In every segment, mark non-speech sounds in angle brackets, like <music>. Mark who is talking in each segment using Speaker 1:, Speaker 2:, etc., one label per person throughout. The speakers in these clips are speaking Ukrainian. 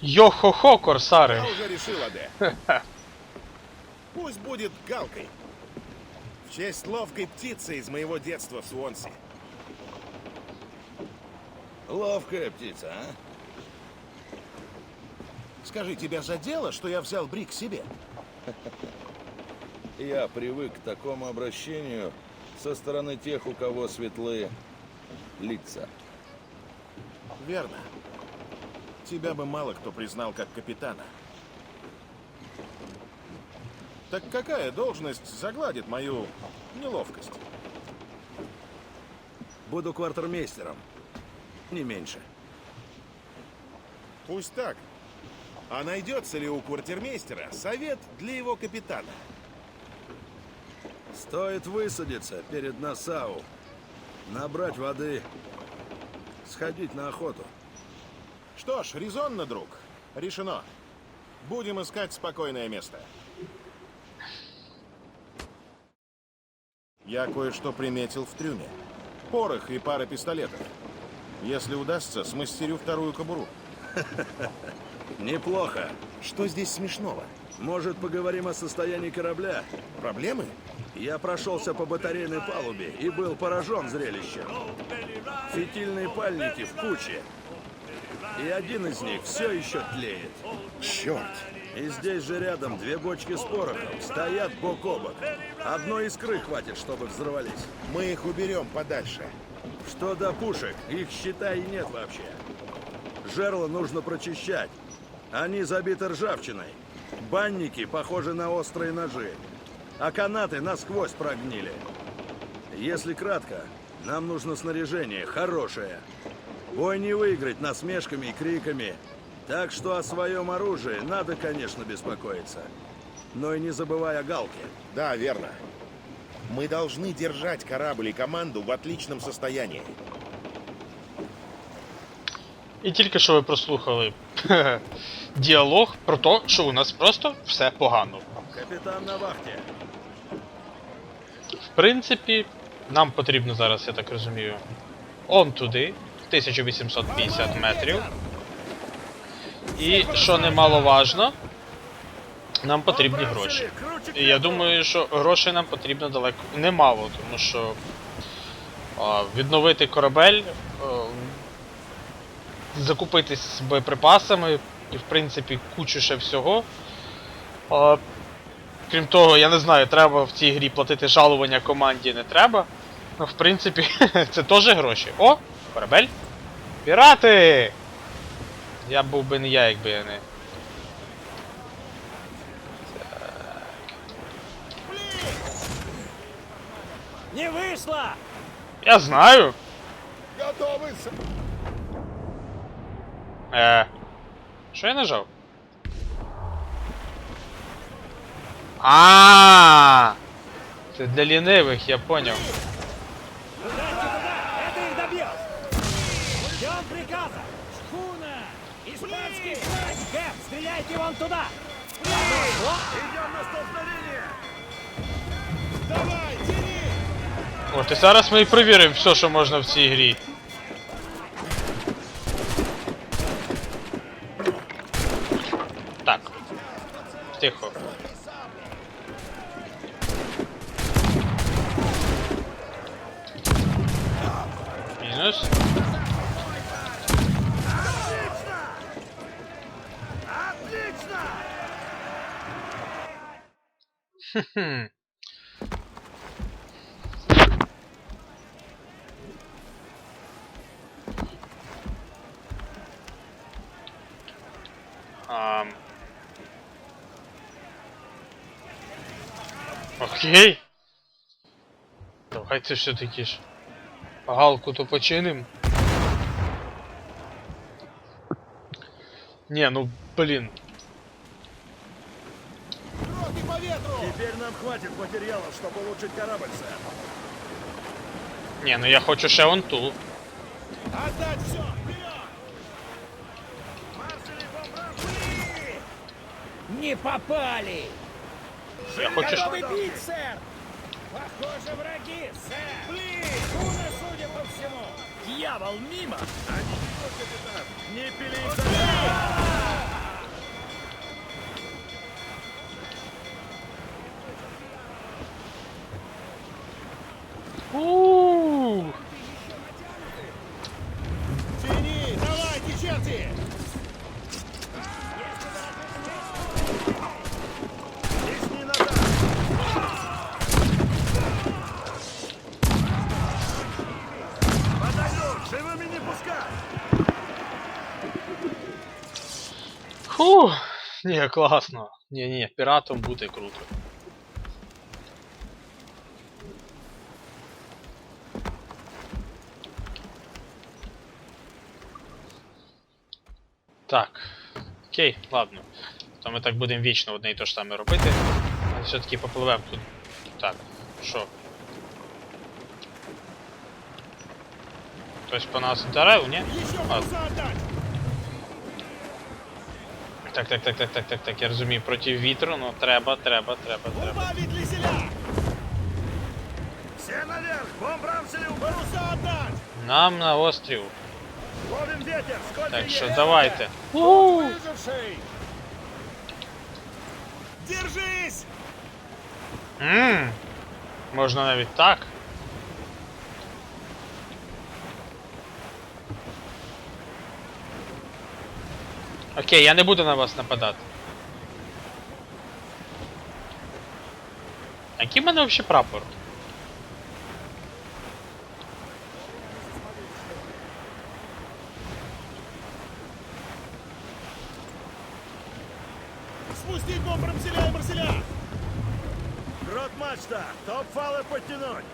Speaker 1: Йо-хо-хо, корсари!
Speaker 2: Я уже решил, Аде. <laughs> Пусть будет галкой. В честь ловкой птицы из моего детства в Суонси.
Speaker 3: Ловкая птица, а?
Speaker 2: Скажи, тебя задело, что я взял Брик себе? <laughs>
Speaker 3: Я привык к такому обращению со стороны тех, у кого светлые лица.
Speaker 2: Верно. Тебя бы мало кто признал как капитана. Так какая должность загладит мою неловкость?
Speaker 3: Буду квартирмейстером. Не меньше.
Speaker 2: Пусть так. А найдется ли у квартирмейстера совет для его капитана?
Speaker 3: Стоит высадиться перед Насау, набрать воды, сходить на охоту.
Speaker 2: Что ж, резонно, друг. Решено. Будем искать спокойное место. Я кое-что приметил в трюме. Порох и пара пистолетов. Если удастся, смастерю вторую кобуру. <laughs>
Speaker 3: Неплохо.
Speaker 2: Что здесь смешного?
Speaker 3: Может, поговорим о состоянии корабля?
Speaker 2: Проблемы?
Speaker 3: Я прошелся по батарейной палубе и был поражен зрелищем. Фитильные пальники в куче. И один из них все еще тлеет.
Speaker 2: Черт!
Speaker 3: И здесь же рядом две бочки с порохом стоят бок о бок. Одной искры хватит, чтобы взорвались.
Speaker 2: Мы их уберем подальше.
Speaker 3: Что до пушек, их, считай, и нет вообще. Жерла нужно прочищать. Они забиты ржавчиной. Банники похожи на острые ножи. А канаты насквозь прогнили. Если кратко, нам нужно снаряжение хорошее. Бой не выиграть насмешками и криками. Так что о своем оружии надо, конечно, беспокоиться. Но и не забывай о галке.
Speaker 2: Да, верно. Мы должны держать корабль и команду в отличном состоянии.
Speaker 1: І тільки що ви прослухали <laughs> діалог про те, що у нас просто все погано.
Speaker 3: Капитан на вахте.
Speaker 1: В принципі, нам потрібно зараз, я так розумію, он туди, 1850 метрів. І що немаловажно, нам потрібні гроші. І я думаю, що грошей нам потрібно далеко немало, тому що а, відновити корабель, а, закупитись з боєприпасами і, в принципі, кучу ще всього. А, Крім того, я не знаю, треба в цій грі платити жалування команді, не треба. Ну, в принципі, <laughs> це теж гроші. О! Корабель. Пірати! Я був би не я, якби я не.
Speaker 4: Не вышло!
Speaker 1: Я знаю.
Speaker 2: Готовы!
Speaker 1: Е. Що я нажав? А. Це для лінивих, я поняв.
Speaker 4: Туда!
Speaker 3: Идем на столкновение!
Speaker 2: Давай, тяни!
Speaker 1: От і зараз ми і перевіримо все, що можна в цій грі. Окей. Давайте все-таки ж. Галку то починим. Не, ну блин.
Speaker 2: Руки по ветру!
Speaker 3: Теперь нам хватит материалов, чтобы улучшить корабль, сэр.
Speaker 1: Не, ну я хочу ще вон ту.
Speaker 2: Отдать все! Вперед!
Speaker 4: Не попали!
Speaker 1: Я хочу. ж-
Speaker 4: Готовы бить, сэр! Похоже, враги, сэр! Блин! Шхуна, судя по всему! Дьявол, мимо!
Speaker 3: Не пили их
Speaker 4: Держите!
Speaker 1: Ні, класно. Ні, ні, піратом бути круто. Так. Окей, ладно. То ми так будемо вічно одне і те ж саме робити. Все-таки попливемо тут. Так, що? Хтось по нас вдарив, ні?
Speaker 4: Отдать!
Speaker 1: Так, так, так, так, так, так, так, я розумію, проти вітру, ну треба, треба, треба, треба.
Speaker 4: Убавить веселя!
Speaker 3: Все наверх! Бомбрамсели у
Speaker 4: Паруса отдать!
Speaker 1: Нам на острів.
Speaker 3: Ловим ветер! Сколько
Speaker 1: Так що давайте.
Speaker 4: Выживший! Держись!
Speaker 1: Ммм. Можна навіть так. Окей, я не буду на вас нападати. А Який в мене взагалі прапор?
Speaker 4: Спустить бомбом селя и марселя!
Speaker 3: Грот мачта! Топ-фалы подтянуть!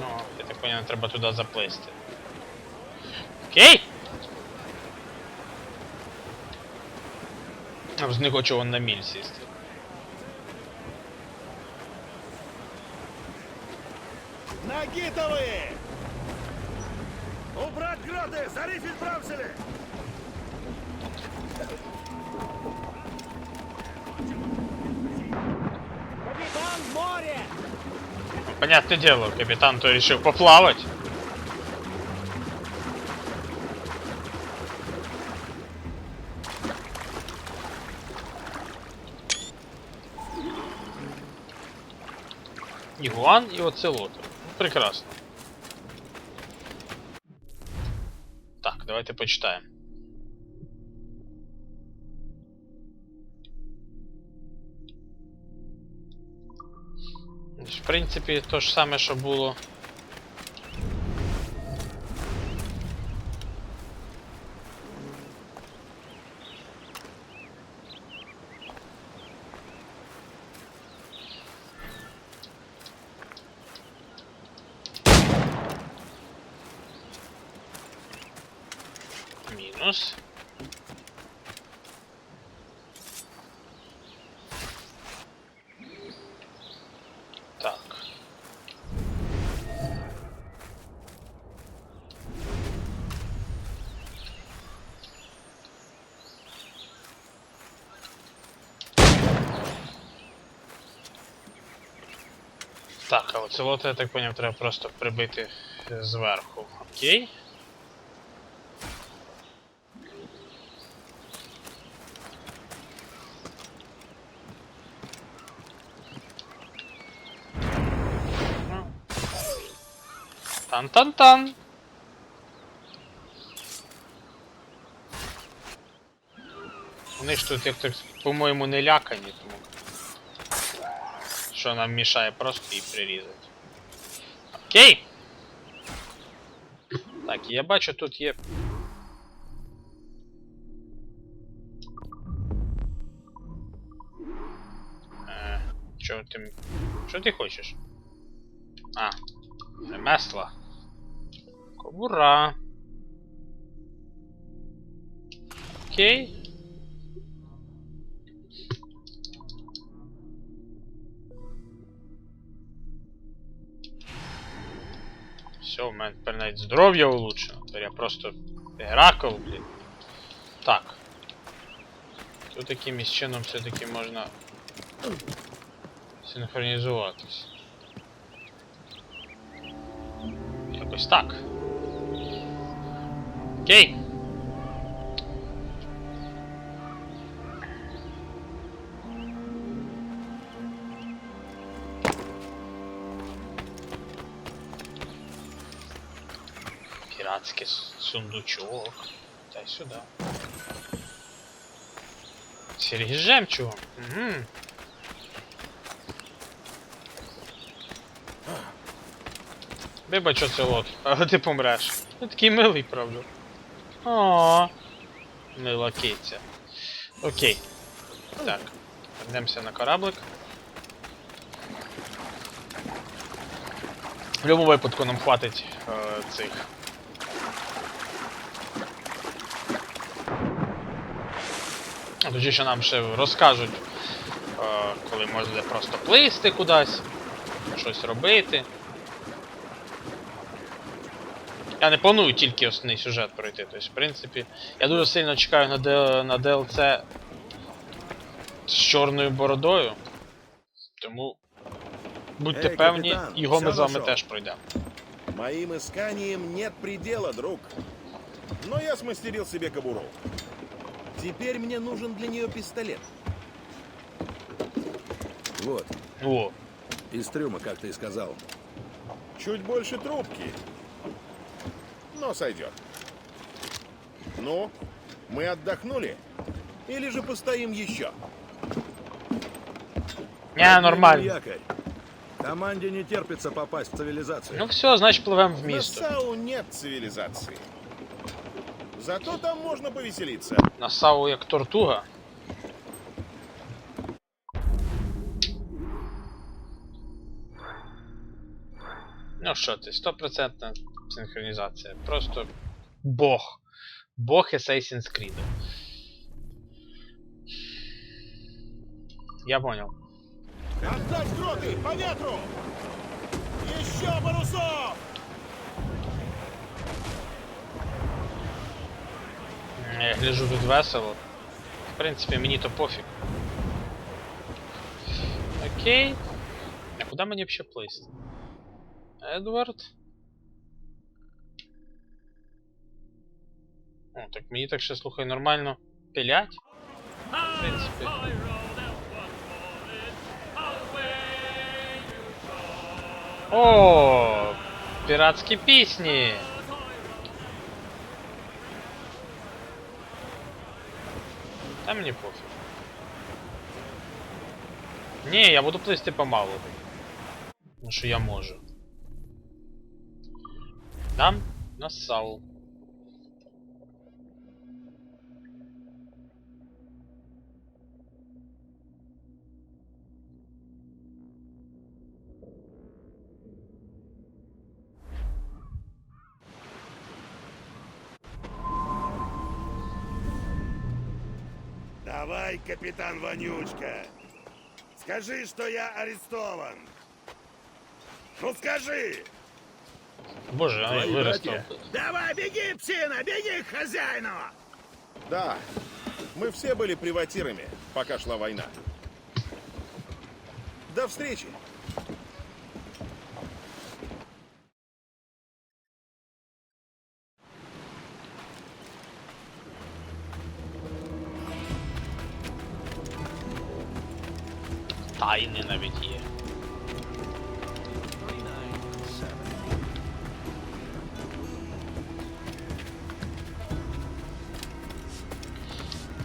Speaker 1: Ну, я так понял, треба туди заплисти. Окей? А з не хочу вон на міль сісти.
Speaker 4: Нагитовые!
Speaker 3: Убрать гроты! Зарифить брамсели!
Speaker 4: Капитан в море!
Speaker 1: Понятное дело, капитан то решил поплавать. Игуан и оцелот. Ну, Прекрасно. Так, давайте почитаем. В принципі, то ж саме, що було. Мінус. Так. Так, а оцелота, я так поняв, треба просто прибити зверху. Окей. Тан-тан-тан. Вони ж тут, як так, по-моєму, не лякані, тому. Що нам мішає просто її прирізати. Окей. Так, я бачу, тут є. Е, що ти. Що ти хочеш? А, ремесла. Кобура. Окей. Все, у мене тепер навіть здоров'я улучшено. Тепер я просто Геракл, блін. Так. Тут якимось чином все-таки можна синхронізуватись. Якось так. Окей. Піратський сундучок. Дай сюди. Сергій жемчугом. Угу. Вибач оце от, але ти помреш. Ти такий милий, правда. О, мила киця. Окей. Так. Вернемося на кораблик. В будь-якому випадку нам хватить е, цих. Точніше нам ще розкажуть, е, коли можна просто плисти кудись, щось робити. Я не планую тільки основний сюжет пройти. Тобто, в принципі, я дуже сильно чекаю на, на DLC з чорною бородою. Тому будьте
Speaker 2: Ей,
Speaker 1: певні,
Speaker 2: капітан,
Speaker 1: його ми з вами теж пройдемо.
Speaker 2: Моим исканиям нет предела, друг. Но я смастерил себе кобуру. Теперь мне нужен для нее пистолет.
Speaker 3: Вот,
Speaker 1: О,
Speaker 3: из трюма, как ты и сказал.
Speaker 2: Чуть больше трубки. Но сойдет. Ну, мы отдохнули? Или же постоим еще?
Speaker 1: не, нормально.
Speaker 3: Якорь. Команде не терпится попасть в цивилизацию.
Speaker 1: Ну все, значить пливемо в
Speaker 2: На
Speaker 1: місто.
Speaker 2: Сау нет цивилизации. Зато там можно повеселиться.
Speaker 1: На САУ як тортуга. Ну що ти, стопроцентна синхронізація. Просто Бог. Бог Assassin's Creed. Я понял.
Speaker 2: Отдать дроты по ветру! Еще парусов!
Speaker 1: Я гляжу тут весело. В принципі, мені то пофіг. Окей. А куди мені взагалі плисти? Едвард? О, так мені так ще слухай нормально пилять. В принципі. О, піратські пісні. Та мені пофіг. Ні, я буду плисти помалу. Тому що я можу. Там нассал.
Speaker 5: Давай, капитан Вонючка. Скажи, что я арестован. Ну скажи!
Speaker 1: Боже, виростав.
Speaker 3: братья.
Speaker 5: Давай, беги, псина, беги к хозяину!
Speaker 2: Да, мы все были приватирами, пока шла война. До встречи!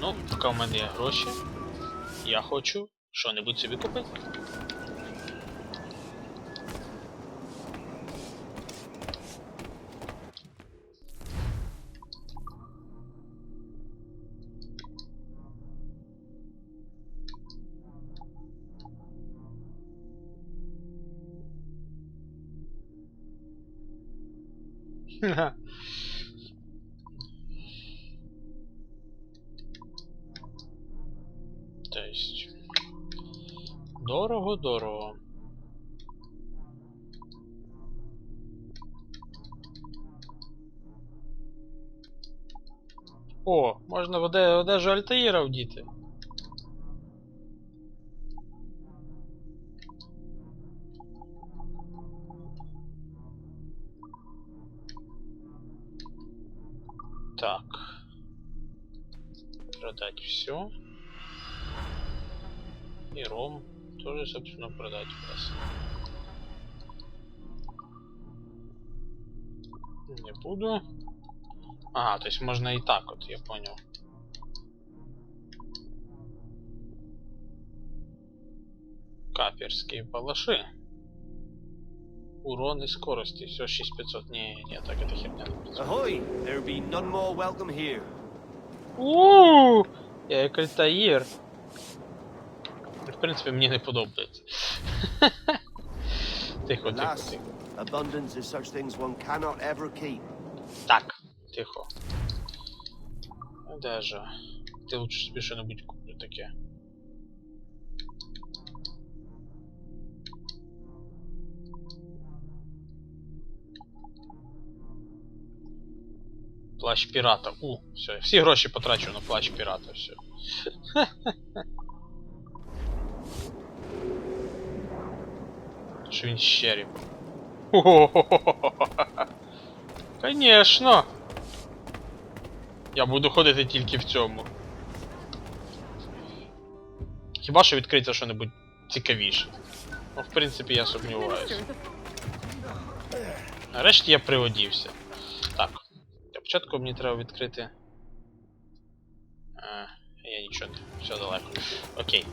Speaker 1: Ну, поки в мене є гроші, я хочу що-небудь собі купити. Можна оде- одежу Альтаїра вдіти. Так. Продать все. И ром тоже, собственно, продать у нас. Не буду. Ага, то есть можно и так вот, я понял. Каперские палаши. Урон и скорости. Все 6500. Не, не, так это херня.
Speaker 6: Ahoy! There be none more welcome here.
Speaker 1: Ууу! Я як Альтаїр. В принципі, мені не подобається. <laughs> Тихо, тихо, тихо.
Speaker 6: abundance is such things one cannot ever keep.
Speaker 1: Так, тихо. Ну, Де же? Ти лучше собі що-небудь куплю таке. Плащ пірата. У, все, всі гроші потрачу на плащ пірата, все. Що він щерів. <laughs> Конечно. Я буду ходити тільки в цьому. Хіба що відкриється що-небудь цікавіше. Ну, в принципі, я сумніваюся. Нарешті я приводівся. Так. Для початку мені треба відкрити. А, я нічого. Все далеко. Окей.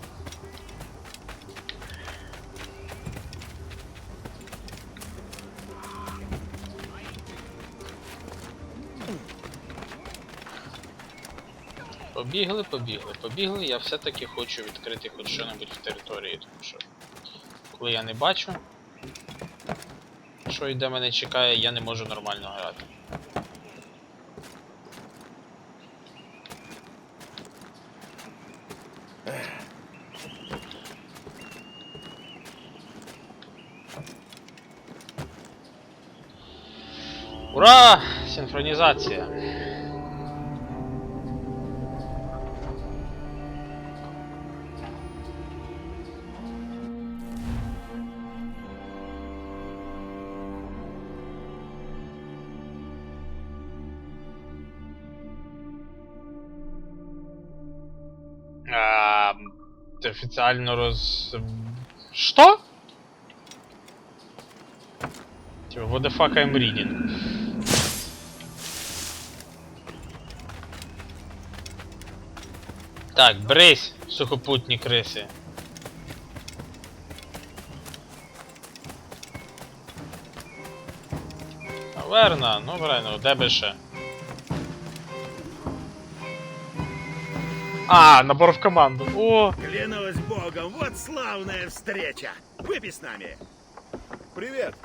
Speaker 1: Побігли, побігли, побігли. Я все-таки хочу відкрити хоч що-небудь в території, тому що коли я не бачу, що йде мене чекає, я не можу нормально грати. Ура! Синхронізація! А, официально роз... Что? Типа, what the fuck I'm reading? Так, брись, сухопутні криси. Верно, ну правильно, де би ще? А, набор в команду. О!
Speaker 5: Клянусь богом, вот славная встреча. Выпей с нами.
Speaker 2: Привет.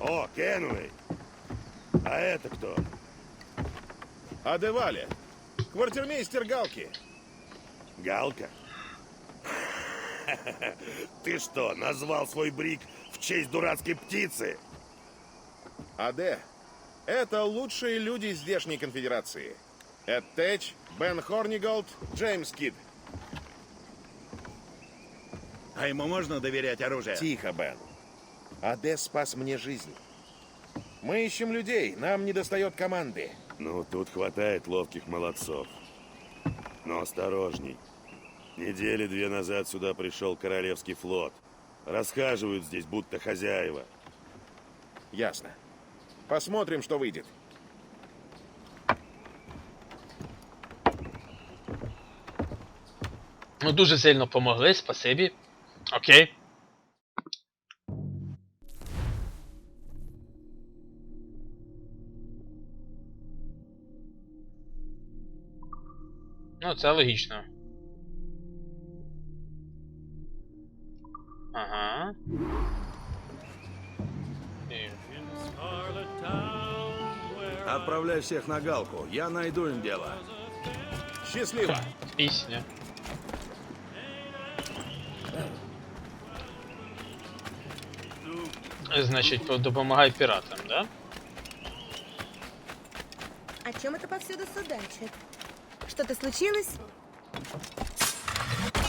Speaker 5: О, Кенуэй. А это кто?
Speaker 2: Адевали. Квартирмейстер Галки.
Speaker 5: Галка? Ты что, назвал свой брик в честь дурацкой птицы?
Speaker 2: Аде. Это лучшие люди здешней конфедерации. Эд Тэч, Бен Хорниголд, Джеймс Кид.
Speaker 5: А ему можно доверять оружие?
Speaker 2: Тихо, Бен. Аде спас мне жизнь. Мы ищем людей, нам не достает команды.
Speaker 5: Ну, тут хватает ловких молодцов. Но осторожней. Недели две назад сюда пришел Королевский флот. Расхаживают здесь, будто хозяева.
Speaker 2: Ясно. Посмотрим, что выйдет.
Speaker 1: Ну дуже сильно помогли, спасибі. Окей. Ну, це логічно. Ага.
Speaker 3: Отправляй всех на галку. Я найду им дело.
Speaker 2: Счастливо.
Speaker 1: Пісня. Значить, допомагай піратам, да?
Speaker 7: О чем это повсюду судачат? Что-то случилось?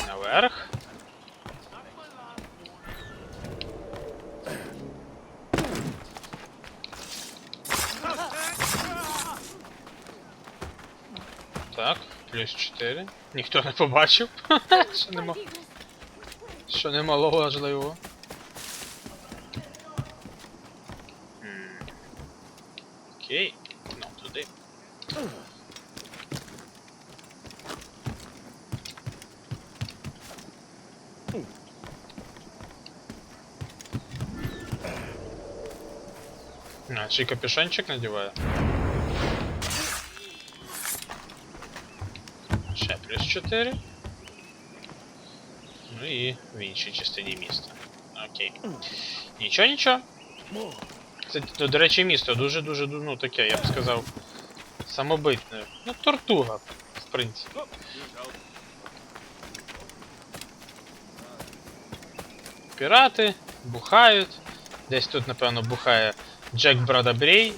Speaker 1: Наверх. Так, плюс 4. Ніхто не побачив. <laughs> Що нема. Що немало важливо. М. Окей. Ну, туди. А, чи капюшончик надіває? Ще плюс 4. Ну і в іншій частині міста. Окей. Нічого, нічого. Це, до, до речі, місто дуже-дуже, ну таке, я б сказав, самобитне. Ну, тортуга, в принципі. Пірати бухають. Десь тут, напевно, бухає Джек Брадабрей.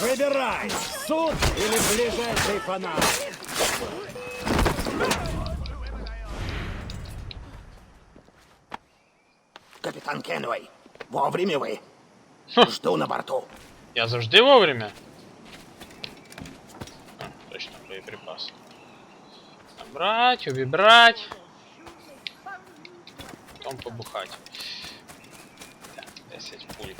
Speaker 4: Выбирай, суд или ближайший фонарь.
Speaker 8: Капитан Кенвей, вовремя вы. Жду на борту.
Speaker 1: Я завжди вовремя. А, точно, боєприпас. Набрать, убрать. Потом побухать. Так, 10 пуль.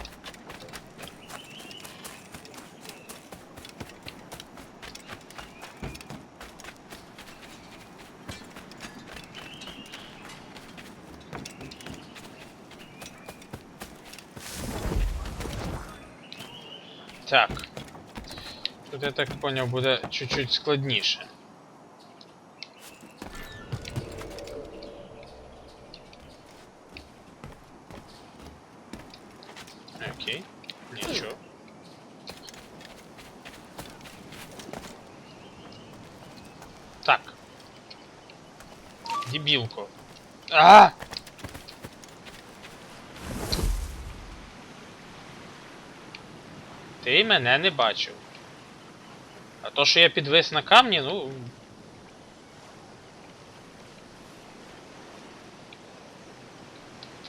Speaker 1: Так. Тут я так поняв, буде чуть-чуть складніше. А! Ти мене не бачив. А то, що я підвис на камні, ну.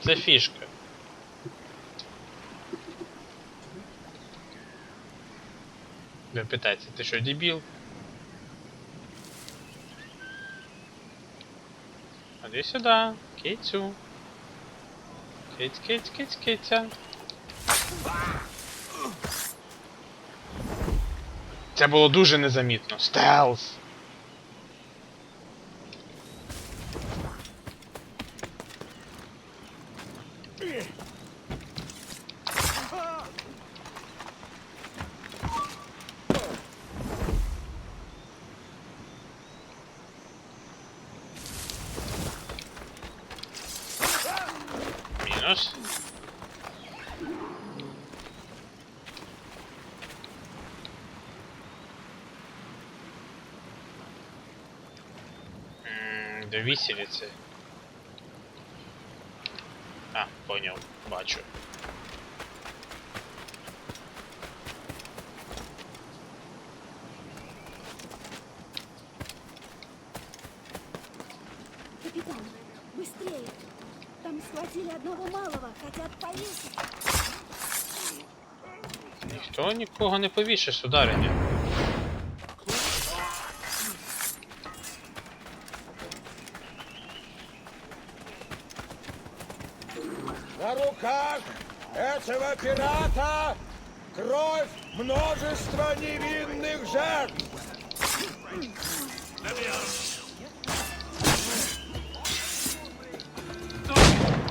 Speaker 1: Це фішка. Ви питаєте, ти що, дебіл? Ходи сюди, кицю. Киць, киць, киць, киця. Це було дуже незамітно. Стелс. Мінус. М, До виселиці. А, понял, бачу.
Speaker 7: Капитан, быстрее. Там схватили одного малого, хотят повесить.
Speaker 1: Ніхто нікого не повішає, судариня.
Speaker 4: На руках этого пирата кровь множества невинных жертв.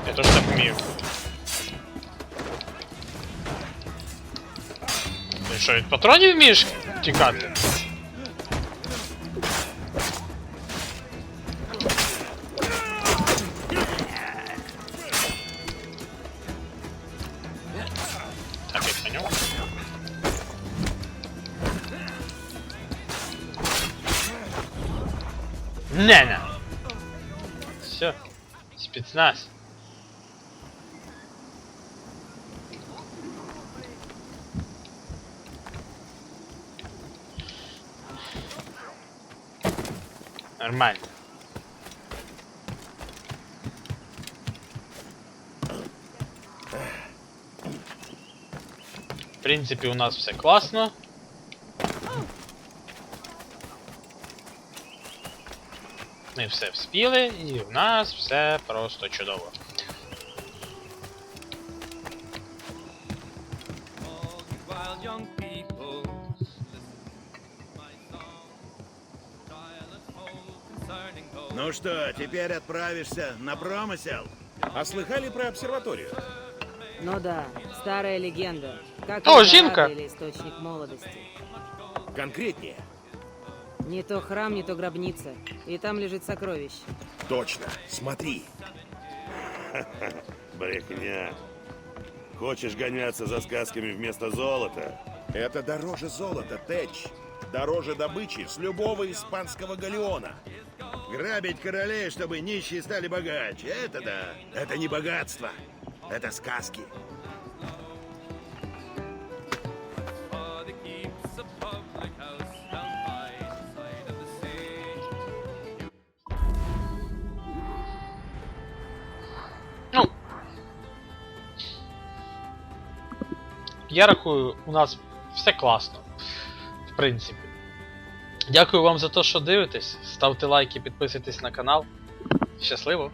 Speaker 1: Я теж так вмію. Ти що, від патронів вмієш тікати? Не-не. Все. Спецназ. Нормально. В принципі, у нас все класно. Ми все вспіли, і в нас все просто чудово.
Speaker 9: young people. Concerning those
Speaker 2: Ну что, теперь отправишься на промысел? А слыхали про обсерваторию?
Speaker 10: Ну да, старая легенда. Как
Speaker 1: О,
Speaker 10: Эльдорадо
Speaker 1: Жинка!
Speaker 10: или источник молодости.
Speaker 2: Конкретнее.
Speaker 10: Не то храм, не то гробница. И там лежит сокровище.
Speaker 2: Точно. Смотри. <laughs>
Speaker 5: Брехня. Хочешь гоняться за сказками вместо золота?
Speaker 2: Это дороже золота, Тэч. Дороже добычи с любого испанского галеона. Грабить королей, чтобы нищие стали богаче. Это да. Это не богатство. Это сказки.
Speaker 1: Я рахую, у нас все класно. В принципі. Дякую вам за те, що дивитесь. Ставте лайки, підписуйтесь на канал. Щасливо!